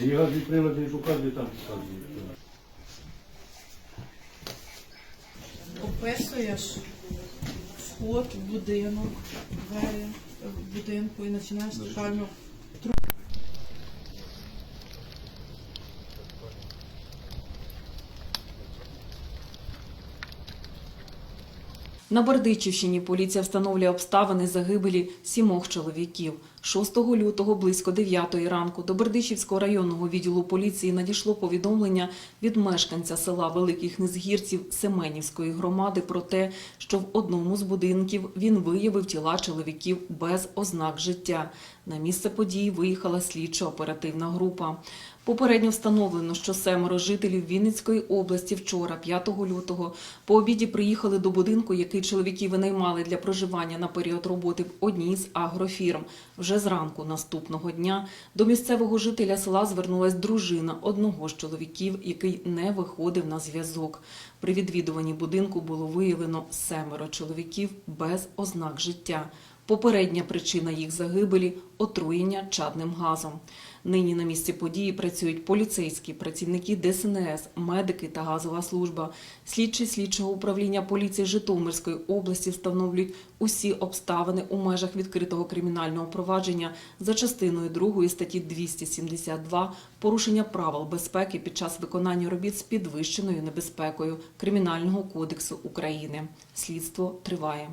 Я газові прилади не показую, там показую. Описуєш вход в будинок, двері в будинку і починаєш тотально На Бердичівщині поліція встановлює обставини загибелі сімох чоловіків. 6 лютого близько 9 ранку до Бердичівського районного відділу поліції надійшло повідомлення від мешканця села Великих Низгірців Семенівської громади про те, що в одному з будинків він виявив тіла чоловіків без ознак життя. На місце події виїхала слідчо-оперативна група. Попередньо встановлено, що семеро жителів Вінницької області вчора, 5 лютого, по обіді приїхали до будинку, який чоловіки винаймали для проживання на період роботи в одній з агрофірм. Вже зранку наступного дня до місцевого жителя села звернулась дружина одного з чоловіків, який не виходив на зв'язок. При відвідуванні будинку було виявлено семеро чоловіків без ознак життя. Попередня причина їх загибелі отруєння чадним газом. Нині на місці події працюють поліцейські, працівники ДСНС, медики та газова служба. Слідчі слідчого управління поліції Житомирської області встановлюють усі обставини у межах відкритого кримінального провадження за частиною 2 статті 272 порушення правил безпеки під час виконання робіт з підвищеною небезпекою Кримінального кодексу України. Слідство триває.